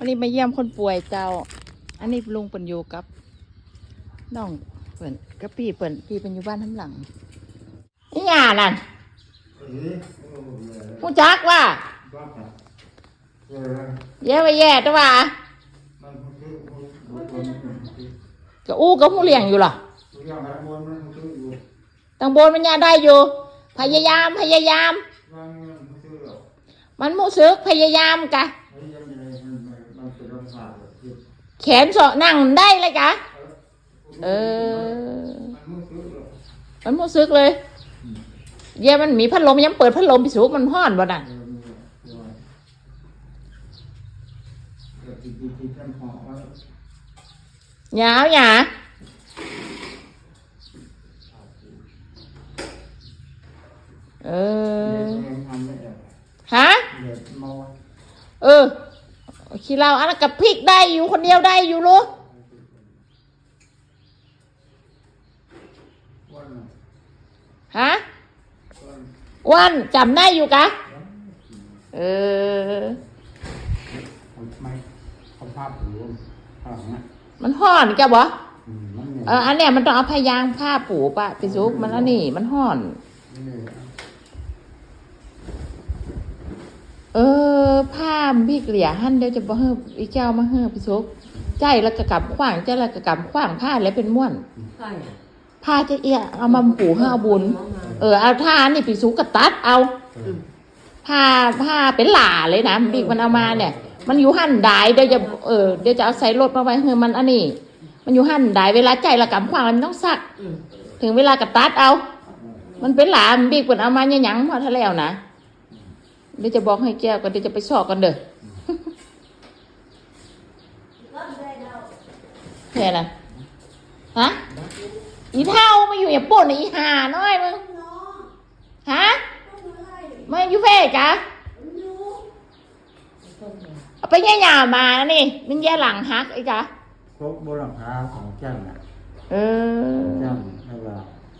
วันนี้มาเยี่ยมคนป่วยเจ้า อันนี้ลุงเปิ่นอยู่กับน้องเปิ่นกับพี่เปิ่นพี่เป็นอยู่บ้านทั้งหลังนี่ยานั่นผู้จักว่าแย่ไปแย่ตัวว่าก็อู้ก็หูเลี้ยงอยู่หรอตังบนมันยาได้อยู่ พยายามพยายาม มันมู้ซึกพยายามกะ แขนสาะนั่งได้เลยกะเออ มันมูซึกเลย เย่มันมีพัดลมยังเปิดพัดลมไปสูบมันห้อนบ่น่ะหยาวหยาเออฮะเออ ขี้เราอันนั้นกับพริกได้อยู่คนเดียวได้อยู่รู้ฮะอ้วันจำได้อยู่กะเออไม่เขาภาพรวมข้างหลังนะมันห่อนแกบ่อืมมันเนี่ยเอออันเนี้ยมันต้องเอาพยางผ้าปูปะไปซุกมันอันนี้มันห่อน นี่ เออผ้าบิกเหลี่ยหั่นเดี๋ยวจะบ่เฮิบอีเจ้ามาเฮิบไปซุกใจแล้วก็กลับขว้างใจแล้วก็กลับขว้างผ้าแล้วเป็นม้วนใช่ผ้าจะเอียเอามาปูให้เอาบุญ เออเอาผ้านี่ไปซุกกระตัดเอาผ้าผ้าเป็นหล่าเลยนะบิ๊กมันเอามาเนี่ย มันอยู่หั่นดายเดี๋ยวจะเออเดี๋ยวจะเอาใส่รถมาไว้เฮ้มันอันนี้ มันอยู่หั่นดายเวลาใจละกำขว้างมันต้องซัก ถึงเวลากระตัดเอา มันเป็นหลามบิ๊กมันเอามาเนี่ยยังพอทะแล้วนะ เดี๋ยวจะบอกให้แก้วกันเดี๋ยวจะไปสอกกันเด้อแค่นั้นฮะ อีเท่ามาอยู่อย่าป่นอีห่าน้อยมึงฮะมาอยู่เฟ่กะเอาไปแย่หยามานะนี่ มันแย่หลังฮักไอ้กะครบบนหลังคาของเจ้าน่ะเออเจ้าแล้วก็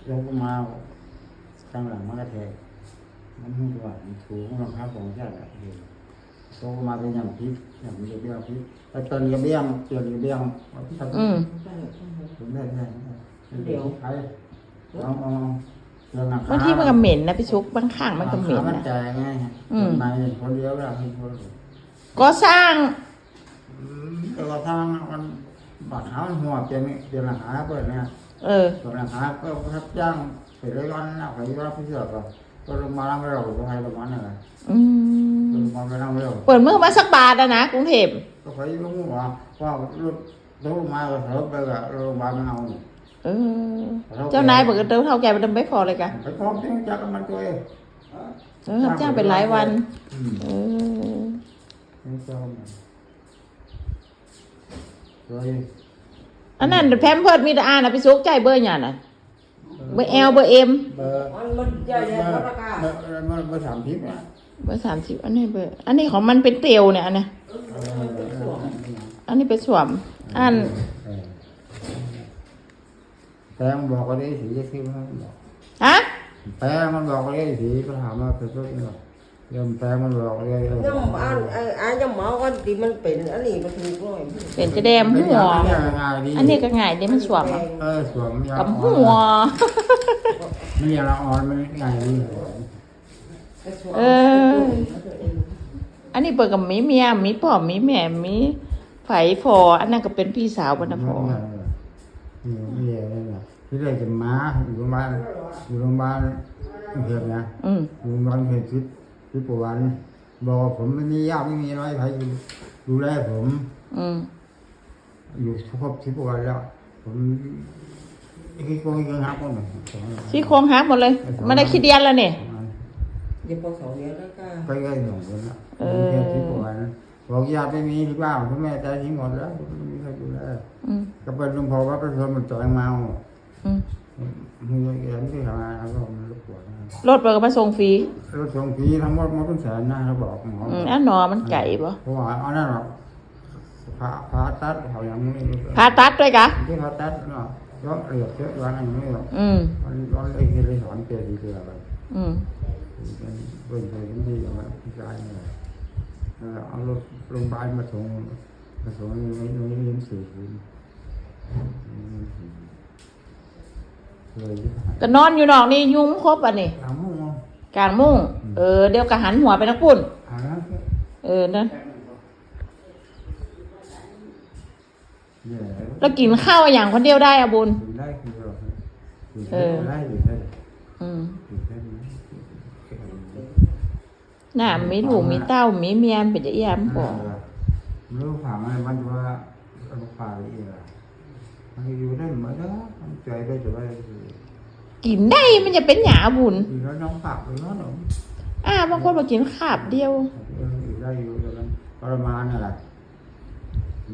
ยกมาข้างหลังมันกระแทก มันหูว่ามันถูกหลังคาของเจ้าน่ะเห็นโตมาเป็นอย่างพริกอย่างเบี้ยวพริกไอ้ตอนนี้เบี้ยงเปลี่ยนเบี้ยงอืมถึงได้ใช่เดี๋ยวใครลองลองเรื่องหลังคาบางทีมันก็เหม็นนะพี่ชุกบางข้างมันก็เหม็นมันนะใจไงอืมนายคนเดียวแล้วให้คนก็สร้างแต่ว่าทางมันบาดเท้าหัวเป็นเป็นหลังคาเปิดเนี่ยเออส่วนหลังคาก็รับจ้างไปเลยวันนะไปรับพิเศษก็ ก็ลงมาแล้วไม่เราก็ให้ลงมาเนี่ยอืลมงมาไม่ต้องเร็วเปิดมือมาสักบาทอะนะกรุงเทพก็ไปลงว่าว่ารถรถมาก็เถิบไปก็โรงพยาบาลมันเอาเออ เจ้านายบอกว่าเดิมเท่าแกมันเดิมไม่พอเลยกะไปพร้อมที่จักมันตัวเองเออรับจ้างเป็นหลายวันอืมเออนี่เจ้ามันเลยอันนั้นแพมเพิร์ดมีแต่อ่านนะพี่ชุกใจเบอร์หยาน่ะเบอร์เอลเบอร์เอ็มเบอร์มันมันใหญ่ใหญ่ราคาเบอร์เบอร์เบอร์สามทิพย์นะเบอร์สามสิบอันนี้เบอร์อันนี้ของมันเป็นเตียวเนี่ยอันเนี้อันนี้เป็นสวมอันแต่มันบอกว่าได้สีจะซื้อมันบอกฮะแปลมันบอกว่าได้สีก็ถามว่าเป็นตัวนี้หรอเริ่มแปลมันบอกว่าได้ยังอ่านอ่ออ่านยังหมอกันที่มันเป็นอันนี้มันถูกหน่ยเป็นจะแดมหัวอันนี้ก็ง่ายเดี๋ยวมันสวมอะเออสวมยากับหัว มันยาละอ่อนมันง่ายเออ อันนี้เปิดกับมีเมียมีพ่อมีแม่มีไฝฟออันนั้นก็เป็นพี่สาวบรรณพอนี่นี่นี่นะที่ได้จะมาอยู่โรงพยาบาลอยู่โรงพยาบาลกรุงเทพนะอยู่โรงพยาบาลเขตทิพย์ทิพย์ประวันบอกผมไม่มีญาติไม่มีอะไรใครดูแลผม อือยู่ครบทิพย์ประวันแล้ว ผม คิดโกงคิดหักหมดเลยซี่โครงหักหมดเลยไม่ได้คิดเดียนแล้วเนี่ยเดี๋ยวพอสองเดือนแล้วก็ใกล้ๆหนุ่มคนละเขตทิพย์ประวันบอกญาติไม่มีที่บ้านพ่อแม่ตายทิ้งหมดแล้วไม่มีใครดูแลอืมก็เป็นหลวงพ่อวัดประชนมันจอยเมาอืมมีเงินที่ทำงานแล้วก็มันรบกวนนะรถเปิดก็มาส่งฟรีรถส่งฟรีทั้งหมดมันเป็นแสนนะเขาบอกหมออืมอันหนอมันไก่ปะเพราะว่าเอานั่นหรอกผ่าผ่าตัดเขาอย่างนี้ผ่าตัดด้วยกะที่ผ่าตัดเนาะ ก็เหลือเยอะวันอย่างนี้หรอกอืมมันร้อนเลยมีเลยสอนเปลี่ยนดีเกลือไปอืมเป็นเป็นเป็นที่อย่างนั้นที่ใจเนี่ยเออเอารถโรงพยาบาลมาส่งมาส่งในในในเรียนสื่อเลยที่หายก็นอนอยู่นอกนี่ยุงครบอะนี่หลังมุ่งกลางมุ้งเออเดี๋ยวก็หันหัวไปนักปุ่นเออนั่น เนี่ย แล้วกินข้าวอย่างคนเดียวได้อะบุญกินได้กินได้กินเออได้กินได้อืมกินได้น่ะมีลูกมีเต้ามีเมียมันเป็นจะเอี่ยมบอกไม่รู้ผ่ามันมันว่าเอาผ่าอีกอะมันอยู่ได้เหมือนเดิมมันใจได้แต่ว่ากินได้มันจะเป็นหยาบุญกินแล้วน้องปากไปน้องหนูอ่าบางคนบอกกินขาบเดียวเอออยู่ได้อยู่แต่มันทรมานน่ะแหละ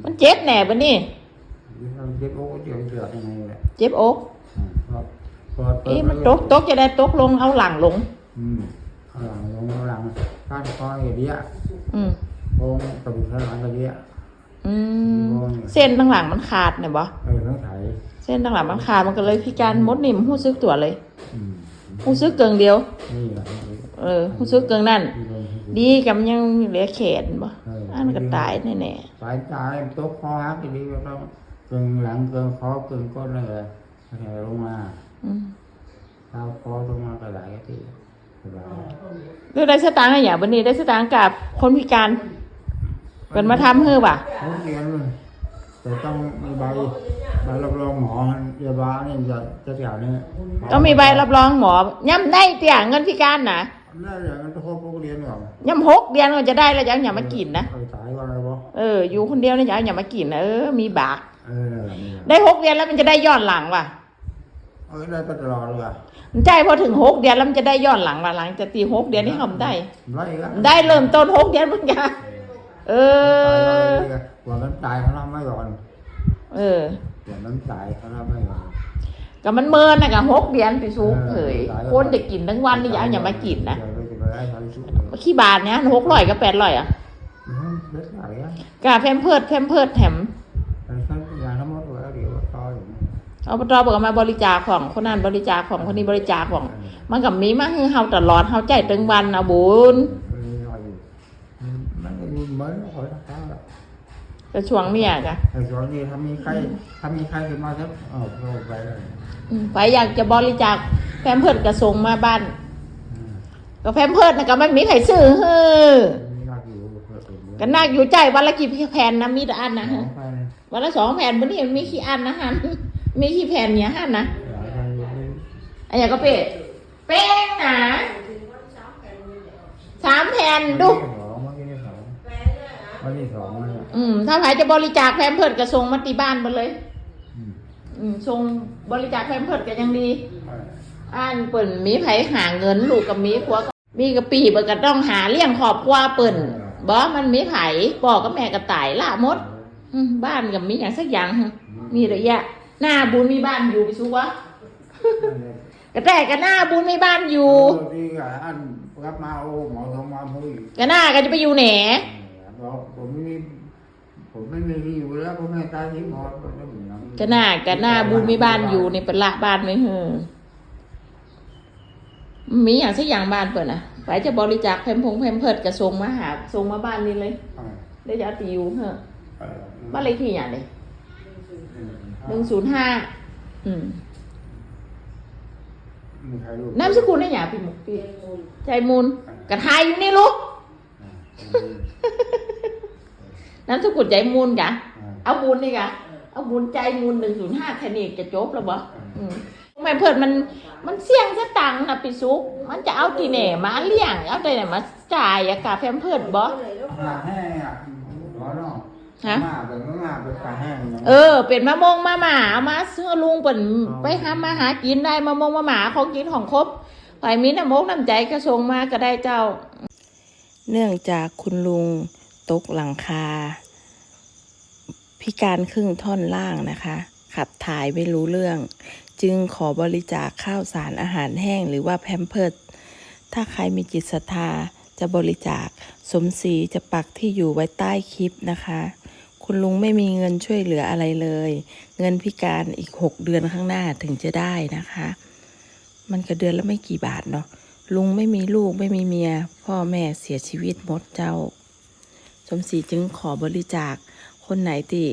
มันเจ็บแหน่ปะนี่ เราเจ็บโอ้เดี๋ยวเดือดยังไงแหละเจ็บอกพอพอเอ๊ะมันตกตกจะได้ตกลงเอาหลังลง อืมเอาหลังลงเอาหลังก้านคออย่างเดียวอืมโค้งกระดูกสันหลังกระเดียวอืมเส้นตั้งหลังมันขาดเนี่ยบ่เออทั้งไถเส้นตั้งหลังมันขาดมันก็เลยพิการมดนิ่มหู้ซึกตัวเลยอืมหู้ซึกเกิงเดียวนี่แหละเออหู้ซึกเกิงนั่นที่โดนที่ดีกับยังเหลือแขนบ่เอออันก็ตายแน่สายตายตกคอหักอีกทีก็ต้อง เกินหลังเกินคอเกินก้นเลยแถวลงมาๆอืมเท้าคอลงมากระไหลที่สบายเรื่องได้สตางค์อะไรอย่างบันนี้ได้สตางค์กับคนพิการเป็นมาทำเฮือป่ะเขาเรียนเลยแต่ต้องมีใบใบรับรองหมอเรียบร้อยนี่จะจะแถวนี้ต้องมีใบรับรองหมอย่ำได้เตี่ยเงินพิการนะน่าอย่างนั้นทุกพวกเรียนก่อนย่ำหกเดือนก็จะได้แล้วยังอย่ามากินนะเออสายว่าอะไรวะเอออยู่คนเดียวนะอย่าอย่ามากินนะเออมีบาก เออนี่แหละได้หกเดือนแล้วมันจะได้ย้อนหลังว่ะเออได้ไปตลอดเลยอะมันใจพอถึงหกเดือนแล้วมันจะได้ย้อนหลังว่ะหลังจะตีหกเดือนนี่ทำได้ ไล่ก็ได้เริ่มต้นหกเดือนเหมือนกันเออหัวน้ำตายเขาทำไม่ก่อนเออหัวน้ำตายเขาทำไม่ก่อน ก็มันเมินนะกับหกเดือนไปสูงเผยคนจะกินทั้งวันนี่อย่าอย่ามากินนะเดี๋ยวเราจะไปไล่เขาสู้เลยขี้บาทเนี้ยหกร้อยกับแปดร้อยอะอืมเล็กไหลอะ กาแพมเพิร์ดแพมเพิร์ดแถม แต่ฉันยาทั้งหมดเลยเดี๋ยวต่ออยู่ เอาปตอบอกมาบริจาคของคนนั้นบริจาคของคนนี้บริจาคของ มันกับมีมาคือเฮาตลอดเฮาใจตึงวันเอาบุญมีรอยอยู่มันก็มีเหมือนหอยทากแล้วแต่ช่วงเนี้ยกะไอ้ส่วนนี้ถ้ามีใครถ้ามีใครขึ้นมาสักเออโทรไปเลยอืมไปอยากจะบริจาคแพมเพิร์ดกระส่งมาบ้านอืมก็แพมเพิร์ดนะก็ไม่มีใครซื้อเฮ้อมียากอยู่เพื่อเป็นก็น่าอยู่ใจวันละกี่แผ่นนะมีแต่อันนะหมฮะอไปวันละสองแผ่นวันนี้มันมีกี่อันนะฮะมีกี่แผ่นเนี่ยฮะนะหลายคนอยู่นี่อันอย่างก็เป็ดเป้งนะสามแผ่นดูสองเมื่อกี้สองวันนี้สองเลยอืม ถ้าใครจะบริจาคแพมเพิร์ดก็ส่งมาตีบ้านมาเลย อืมอืมส่งบริจาคแพมเพิร์ดก็ยังดีเอออ่านเปิ่นมีไผหาเงินลูกกับมีผัวกับมีกะปีเปิ่นก็ต้องหาเลี้ยงครอบครัวเปิ่นบ่มันมีไผพ่อกับแม่ก็ตายละหมดอืมบ้านกับมีอย่างสักอย่างมีระยะ หน้าบุญมีบ้านอยู่ไปสู้วะกระแตกระหน้าบุญมีบ้านอยู่เออที่อันรับมาโอ้หมอทงมาพูดกระหน้าก็จะไปอยู่แหนบอกผมไม่มีผมไม่มีที่อยู่แล้วผมแม่ตายที่หมอผมไม่มีน้ำกระหน้ากระหน้าบุญมีบ้านอยู่นี่เป็นละบ้านไหมเฮ้อมีอย่างสักอย่างบ้านเปิ่นอะไปจะบริจาคแพมพงแพมเพิร์ดกระทรงมาหาส่งมาบ้านนี่เลยเออได้จะเอาติวเฮ้อเออบ้านเลขที่อย่างไร หนึ่งศูนย์ห้าอืมมีใครรู้นามสกุลได้อย่างพี่หมุกพี่ใจมูลกระทายอยู่นี่ลูกนามสกุลใจมูลกะเอาบุญนี่กะเอาบุญใจมูลหนึ่งศูนย์ห้าแค่นี้จะจบแล้วบ่อืมไม่เพิ่นมันมันเสี่ยงสตังค์นะพี่ซุก มันจะเอาที่ไหนมาเลี้ยงเอาที่ไหนมาจ่ายอะกาแฟมเพิ่นบ่หาแห้งอะหมอเนาะ ฮะมาเป็นมาเป็นปลาแห้งนะเออ เป็นมะมงมะหมาเอามาซื้อลุงเปิ่นไปหามาหากินได้มะมงมะหมาของกินของครบไผมีน้ำมกน้ำใจก็ส่งมาก็ได้เจ้า เนื่องจากคุณลุงตกหลังคา พิการครึ่งท่อนล่างนะคะ ขับถ่ายไม่รู้เรื่อง จึงขอบริจาคข้าวสารอาหารแห้งหรือว่าแพมเพิร์ดถ้าใครมีจิตศรัทธาจะบริจาคสมศรีจะปักที่อยู่ไว้ใต้คลิปนะคะ คุณลุงไม่มีเงินช่วยเหลืออะไรเลย เงินพิการอีกหกเดือนข้างหน้าถึงจะได้นะคะ มันก็เดือนละไม่กี่บาทเนาะลุงไม่มีลูกไม่มีเมีย พ่อแม่เสียชีวิตหมดเจ้า สมศรีจึงขอบริจาค คนไหนที่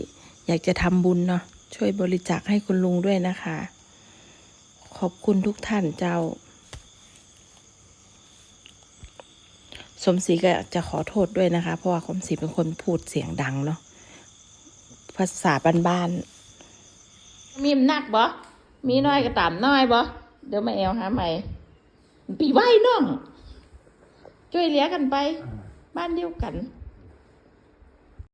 อยากจะทำบุญเนาะช่วยบริจาคให้คุณลุงด้วยนะคะ ขอบคุณทุกท่านเจ้า สมศรีก็จะขอโทษด้วยนะคะ เพราะว่าสมศรีเป็นคนพูดเสียงดังเนาะาษาบ้านๆ มีมนหนักบ่ มีน้อยก็ต่ำน้อยบ่ เดี๋ยวมาแอวหาใหม่ ปีไหว้น้อง ช่วยเหลือกันไป บ้านเดียวกัน